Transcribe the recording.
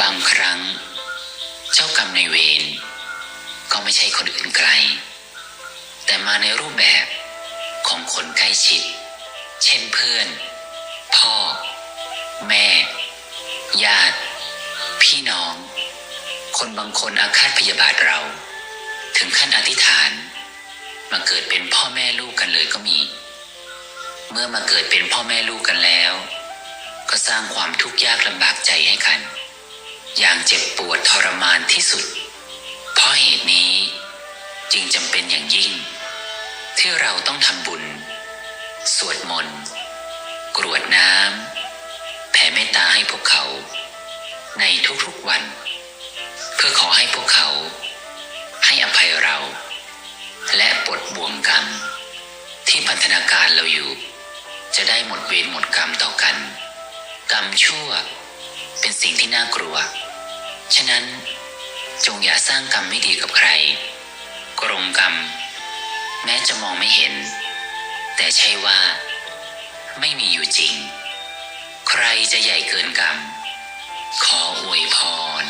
บางครั้ง เจ้ากรรมในายเวรก็ไม่ใช่คนอื่นไกล แต่มาในรูปแบบของคนใกล้ชิด เช่นเพื่อน พ่อ แม่ ญาติ พี่น้อง คนบางคนอาฆาตพยาบาทเรา ถึงขั้นอธิษฐาน มาเกิดเป็นพ่อแม่ลูกกันเลยก็มี เมื่อมาเกิดเป็นพ่อแม่ลูกกันแล้ว ก็สร้างความทุกข์ยากลำบากใจให้กัน เจ็บปวดทรมานที่สุด เพราะเหตุนี้จึงจำเป็นอย่างยิ่ง ที่เราต้องทำบุญ สวดมนต์ กรวดน้ำแผ่เมตตาให้พวกเขา ในทุกๆวัน เพื่อขอให้พวกเขา ให้อภัยเรา และปลดบ่วงกรรม ที่พันธนาการเราอยู่ จะได้หมดเวรหมดกรรมต่อกัน กรรมชั่วเป็นสิ่งที่น่ากลัว ฉะนั้นจงอย่าสร้างกรรมไม่ดีกับใคร กรงกรรม แม้จะมองไม่เห็น แต่ใช่ว่า ไม่มีอยู่จริง ใครจะใหญ่เกินกรรม ขออวยพร